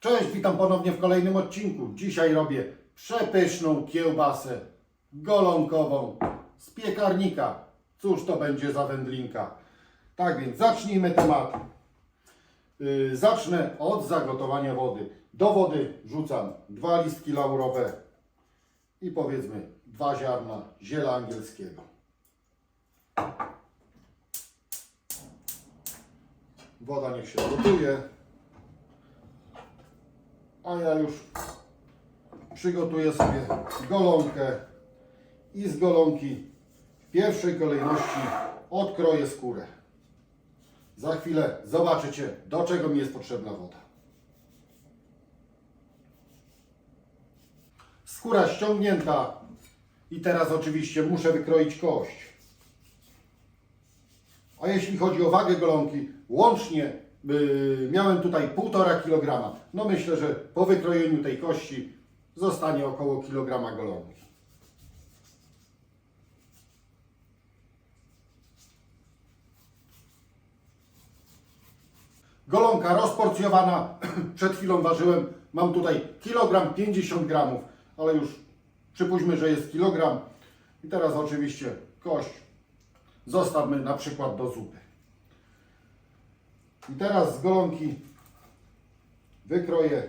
Cześć, witam ponownie w kolejnym odcinku. Dzisiaj robię przepyszną kiełbasę golonkową z piekarnika. Cóż to będzie za wędlinka? Tak więc zacznijmy temat. Yy, zacznę od zagotowania wody. Do wody rzucam dwa listki laurowe i powiedzmy dwa ziarna ziela angielskiego. Woda niech się gotuje. A ja już przygotuję sobie golonkę i z golonki w pierwszej kolejności odkroję skórę. Za chwilę zobaczycie, do czego mi jest potrzebna woda. Skóra ściągnięta i teraz oczywiście muszę wykroić kość. A jeśli chodzi o wagę golonki, łącznie y, miałem tutaj 1,5 kg. No myślę, że po wykrojeniu tej kości zostanie około kilograma golonki. Golonka rozporcjowana, przed chwilą ważyłem, mam tutaj kilogram 50 gramów, ale już przypuśćmy, że jest kilogram. I teraz oczywiście kość zostawmy na przykład do zupy. I teraz z golonki wykroję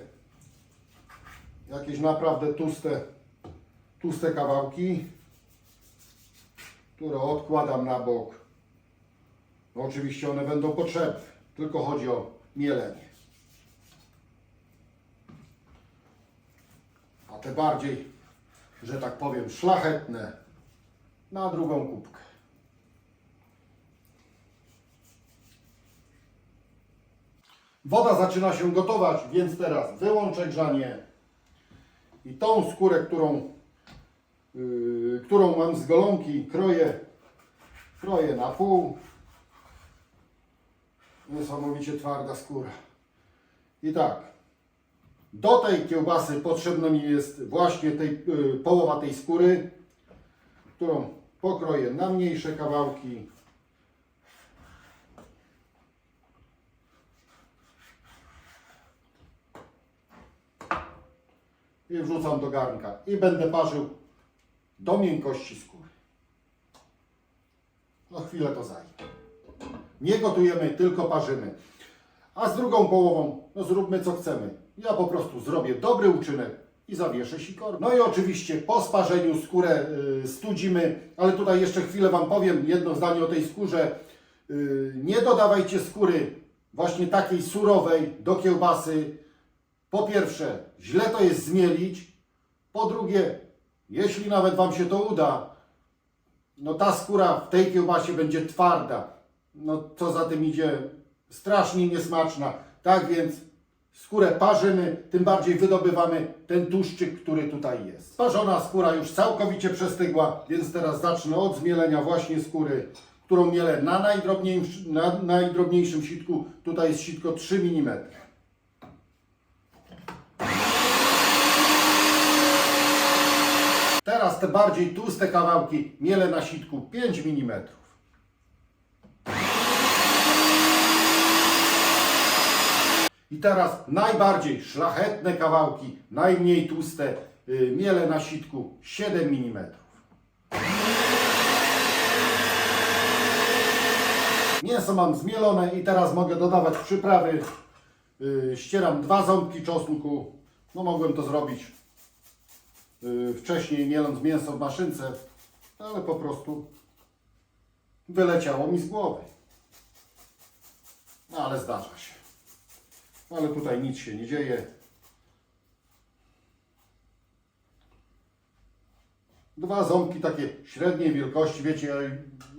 jakieś naprawdę tłuste, tłuste kawałki, które odkładam na bok. No oczywiście one będą potrzebne, tylko chodzi o mielenie. A te bardziej, że tak powiem, szlachetne na drugą kubkę. Woda zaczyna się gotować, więc teraz wyłączę grzanie i tą skórę, którą, yy, którą mam z golonki, kroję, kroję na pół. Niesamowicie twarda skóra. I tak, do tej kiełbasy potrzebna mi jest właśnie tej, yy, połowa tej skóry, którą pokroję na mniejsze kawałki. I wrzucam do garnka i będę parzył do miękkości skóry. No chwilę to zajmie. Nie gotujemy, tylko parzymy. A z drugą połową, no zróbmy co chcemy. Ja po prostu zrobię dobry uczynek i zawieszę sikor. No i oczywiście po sparzeniu skórę y, studzimy, ale tutaj jeszcze chwilę Wam powiem jedno zdanie o tej skórze. Y, nie dodawajcie skóry właśnie takiej surowej do kiełbasy, po pierwsze, źle to jest zmielić. Po drugie, jeśli nawet Wam się to uda, no ta skóra w tej kiełbasie będzie twarda. No co za tym idzie, strasznie niesmaczna. Tak więc skórę parzymy, tym bardziej wydobywamy ten tłuszczyk, który tutaj jest. Parzona skóra już całkowicie przestygła, więc teraz zacznę od zmielenia właśnie skóry, którą mielę na najdrobniejszym, na najdrobniejszym sitku. Tutaj jest sitko 3 mm. Teraz te bardziej tłuste kawałki mielę na sitku 5 mm. I teraz najbardziej szlachetne kawałki, najmniej tłuste, yy, mielę na sitku 7 mm. Mięso mam zmielone i teraz mogę dodawać przyprawy. Yy, ścieram dwa ząbki czosnku. No mogłem to zrobić wcześniej mieląc mięso w maszynce, ale po prostu wyleciało mi z głowy. No ale zdarza się. Ale tutaj nic się nie dzieje. Dwa ząbki takie średniej wielkości, wiecie,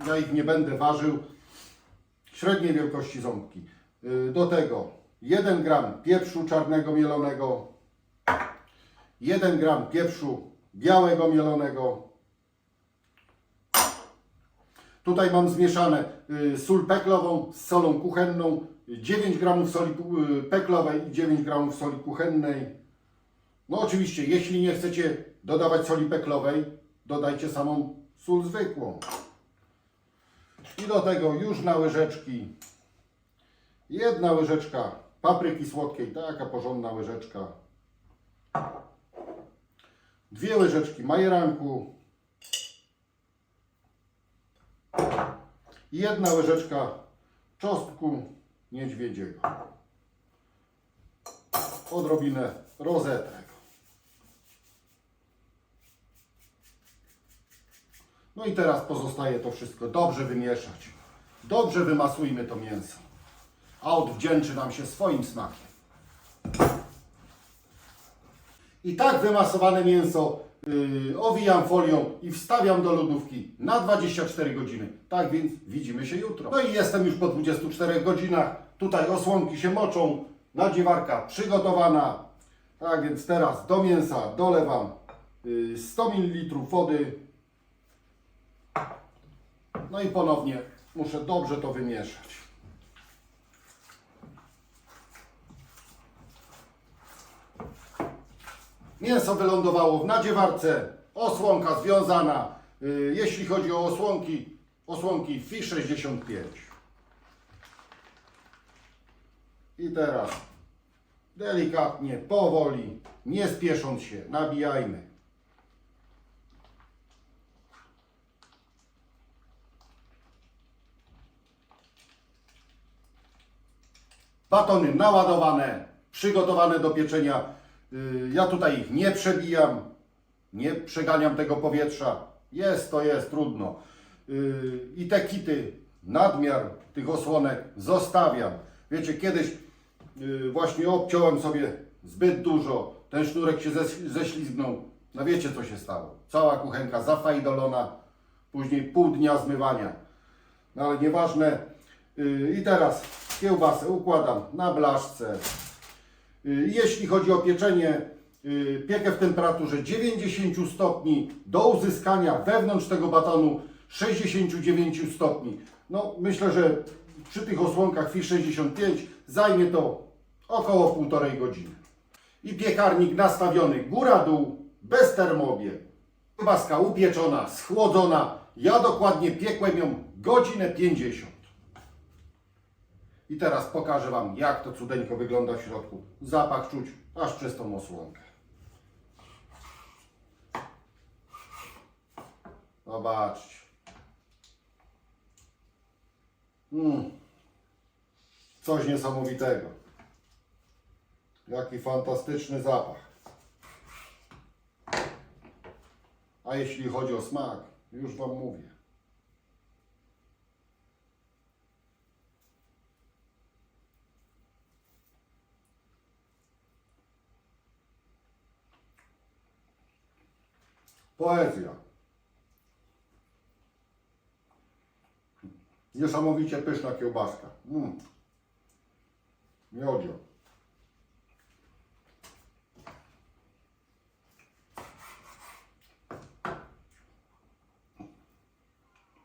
ja, ich nie będę ważył. Średniej wielkości ząbki. Yy, Do tego 1 gram pieprzu czarnego mielonego, 1 gram pieprzu białego mielonego. Tutaj mam zmieszane y, sól peklową z solą kuchenną, 9 gramów soli y, peklowej i 9 gramów soli kuchennej. No oczywiście, jeśli nie chcecie dodawać soli peklowej, dodajcie samą sól zwykłą. I do tego już na łyżeczki jedna łyżeczka papryki słodkiej, taka porządna łyżeczka. Dwie łyżeczki majeranku. Jedna łyżeczka czosnku niedźwiedziego. Odrobinę rozetrę. go. No i teraz pozostaje to wszystko dobrze wymieszać. Dobrze wymasujmy to mięso. A odwdzięczy nam się swoim smakiem. I tak wymasowane mięso yy, owijam folią i wstawiam do lodówki na 24 godziny. Tak więc widzimy się jutro. No i jestem już po 24 godzinach. Tutaj osłonki się moczą, nadziewarka przygotowana. Tak więc teraz do mięsa dolewam yy, 100 ml wody. No i ponownie muszę dobrze to wymieszać. Mięso wylądowało w nadziewarce, osłonka związana. Y, Jeśli chodzi o osłonki, osłonki FI 65. I teraz delikatnie, powoli, nie spiesząc się, nabijajmy. Batony naładowane, przygotowane do pieczenia. Y, Ja tutaj ich nie przebijam, nie przeganiam tego powietrza. Jest to jest, trudno. Y, I te kity, nadmiar tych osłonek zostawiam. Wiecie, kiedyś y, właśnie obciąłem sobie zbyt dużo, ten sznurek się ześlizgnął. No wiecie co się stało. Cała kuchenka zafajdolona, później pół dnia zmywania. No ale nieważne. I teraz kiełbasę układam na blaszce. Y, Jeśli chodzi o pieczenie, y, piekę w temperaturze 90 stopni do uzyskania wewnątrz tego batonu 69 stopni. No myślę, że przy tych osłonkach FI 65 zajmie to około półtorej godziny. I piekarnik nastawiony góra-dół, bez termobieg. Kiełbaska upieczona, schłodzona. Ja dokładnie piekłem ją godzinę 50. I teraz pokażę Wam, jak to cudeńko wygląda w środku. Zapach czuć aż przez tą osłonkę. Zobaczcie. Mm. Coś niesamowitego. Jaki fantastyczny zapach. A jeśli chodzi o smak, już Wam mówię. Poezja. Niesamowicie pyszna kiełbaska. Mm. Miodzio.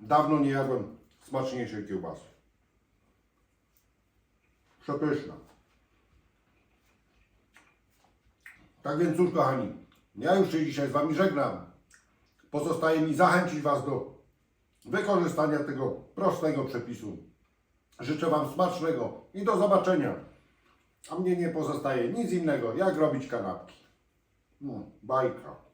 Dawno nie jadłem smaczniejszej kiełbasy. Przepyszna. Tak więc cóż kochani, ja już się dzisiaj z Wami żegnam. Pozostaje mi zachęcić Was do wykorzystania tego prostego przepisu. Życzę Wam smacznego i do zobaczenia. A mnie nie pozostaje nic innego, jak robić kanapki. No, bajka.